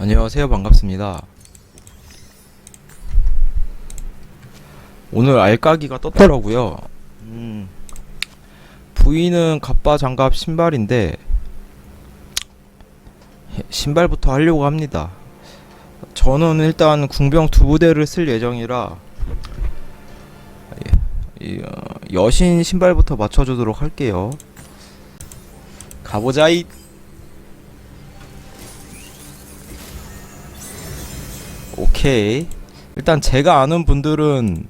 안녕하세요. 반갑습니다. 오늘 알까기가 떴더라고요. 음, 부위는 갑바 장갑 신발인데 신발부터 하려고 합니다. 저는 일단 궁병 두 부대를 쓸 예정이라 예, 이, 어, 여신 신발부터 맞춰주도록 할게요. 가보자이. 오케이. 일단 제가 아는 분들은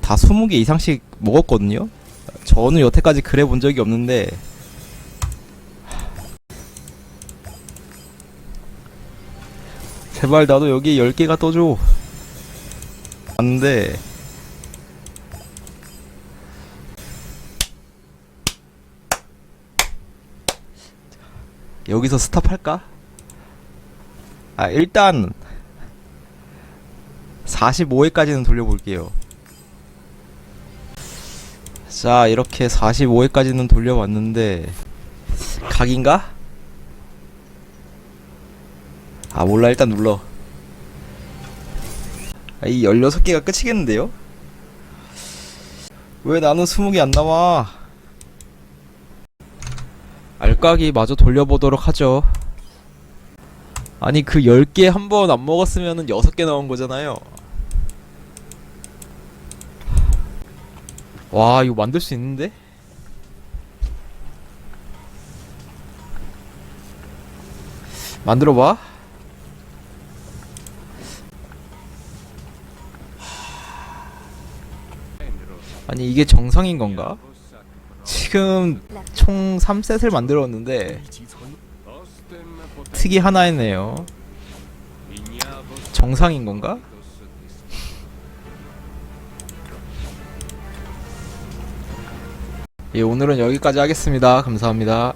다 20개 이상씩 먹었거든요. 저는 여태까지 그래 본 적이 없는데 제발 나도 여기 10개가 떠줘. 안돼. 여기서 스탑할까? 아 일단 45회까지는 돌려볼게요. 자 이렇게 45회까지는 돌려봤는데 각인가? 아 몰라 일단 눌러. 아, 이 16개가 끝이겠는데요? 왜 나는 20개 안 나와? 알까기 마저 돌려보도록 하죠. 아니 그 10개 한 번 안 먹었으면은 6개 나온 거잖아요. 와 이거 만들 수 있는데? 만들어 봐. 아니 이게 정상인 건가? 지금 총 3셋을 만들었는데 특이 하나이네요. 정상인 건가? 예, 오늘은 여기까지 하겠습니다. 감사합니다.